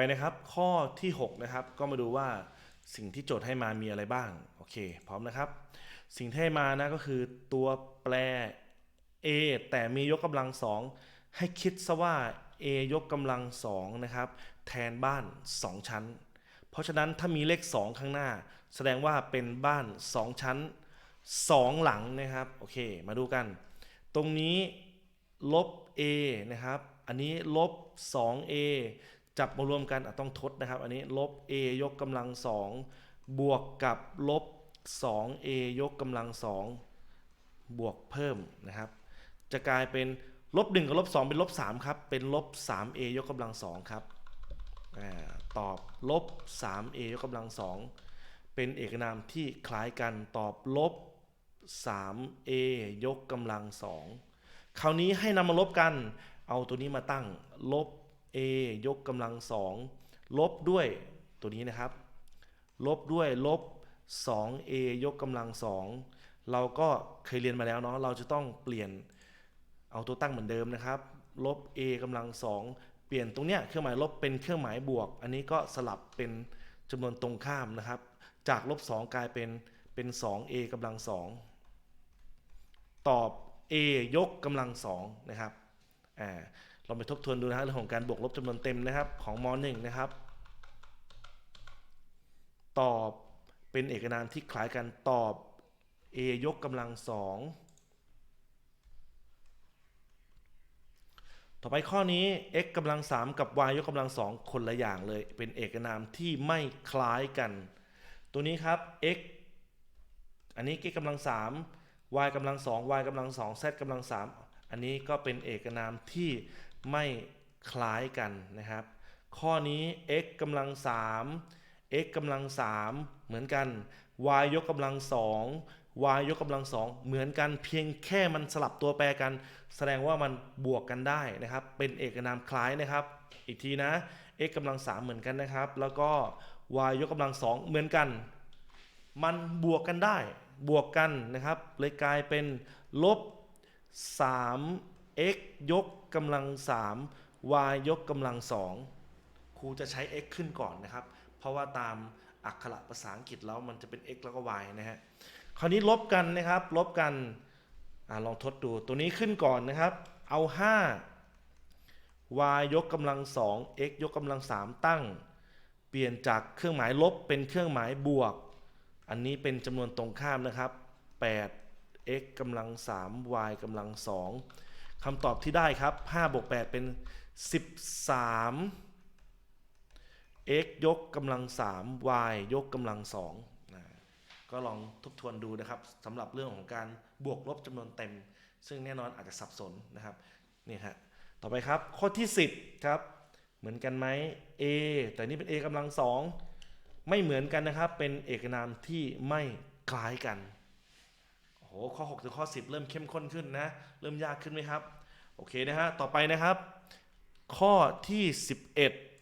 ไปนะครับ ข้อที่ 6 นะครับ ก็มาดูว่าสิ่งที่โจทย์ให้มามีอะไรบ้าง โอเค พร้อมนะครับ สิ่งที่ให้มานะก็คือตัวแปร a แต่มียกกำลังสองให้คิดซะว่า a ยกกำลังสองนะครับ แทนบ้าน 2 ชั้น เพราะฉะนั้นถ้ามีเลข 2 ข้างหน้า แสดงว่าเป็นบ้าน 2 ชั้น 2 หลังนะครับ โอเค มาดูกัน ตรงนี้ลบ a นะครับ อันนี้ลบ 2a จับมารวมกันต้องทดนะครับ อันนี้ลบ a ยกกำลังสองบวกกับลบ 2a ยกกำลังสองบวกเพิ่มนะครับ จะกลายเป็นลบ1กับลบ2เป็นลบ3ครับ เป็นลบ 3a ยกกำลังสองครับอตอบลบ 3a ยกกำลังสองเป็นเอกนามที่คล้ายกันตอบลบ 3a ยกกำลังสองคราวนี้ให้นำมาลบกัน เอาตัวนี้มาตั้งลบ a ยกกำลังสองลบด้วยตัวนี้นะครับ ลบด้วยลบ 2a ยกกำลังสองเราก็เคยเรียนมาแล้วเนาะเราจะต้องเปลี่ยนเอาตัวตั้งเหมือนเดิมนะครับ ลบ a กำลังสองเปลี่ยนตรงเนี้ยเครื่องหมายลบเป็นเครื่องหมายบวก อันนี้ก็สลับเป็นจำนวนตรงข้ามนะครับ จากลบ 2 กลายเป็นเป็น 2a กำลังสองตอบ a ยกกำลังสองนะครับอ่า ลองไปทบทวนดูนะครับเรื่องของการบวกลบจำนวนเต็มนะครับ ของม .1 นะครับ ตอบเป็นเอกนามที่คล้ายกันตอบ a ยกกำลังสองต่อไปข้อนี้ x กำลังสามกับ y ยกกำลังสองคนละอย่างเลย เป็นเอกนามที่ไม่คล้ายกัน ตัวนี้ครับ x อันนี้ x กำลังสาม y กำลังสอง y กำลังสอง z กำลังสามอันนี้ก็เป็นเอกนามที่ ไม่คล้ายกันนะครับ ข้อนี้ x กำลังสาม x กำลังสามเหมือนกัน y ยกกำลังสอง y ยกกำลังสองเหมือนกันเพียงแค่มันสลับตัวแปรกัน แสดงว่ามันบวกกันได้นะครับ เป็นเอกนามคล้ายนะครับ อีกทีนะ x กำลังสามเหมือนกันนะครับ แล้วก็ y ยกกำลังสองเหมือนกัน มันบวกกันได้ บวกกันนะครับ เลยกลายเป็นลบ3 x ยกกำลัง 3 y ยกกำลัง 2 ครูจะใช้ x ขึ้นก่อนนะครับ เพราะว่าตามอักขระภาษาอังกฤษแล้วมันจะเป็น x แล้วก็ y นะฮะ คราวนี้ลบกันนะครับ ลบกันอลองทดดู ตัวนี้ขึ้นก่อนนะครับ เอา 5 y ยกกำลัง 2 x ยกกำลัง 3 ตั้ง เปลี่ยนจากเครื่องหมายลบเป็นเครื่องหมายบวก อันนี้เป็นจำนวนตรงข้ามนะครับ 8 x กำลัง 3 y กำลัง 2 คำตอบที่ได้ครับ5บวก8เป็น 13 x ยกกำลัง 3 y ยกกำลัง2นะก็ลองทบทวนดูนะครับสำหรับเรื่องของการบวกลบจำนวนเต็ม ซึ่งแน่นอนอาจจะสับสนนะครับนี่ฮะต่อไปครับข้อที่ 10 ครับ เหมือนกันไหม a แต่นี่เป็น a กำลัง 2 ไม่เหมือนกันนะครับ เป็นเอกนามที่ไม่คล้ายกัน โหข้อ 6 ถึงข้อ 10 เริ่มเข้มข้นขึ้นนะ เริ่มยากขึ้นไหมครับ โอเคนะฮะ ต่อไปนะครับ ข้อที่ 11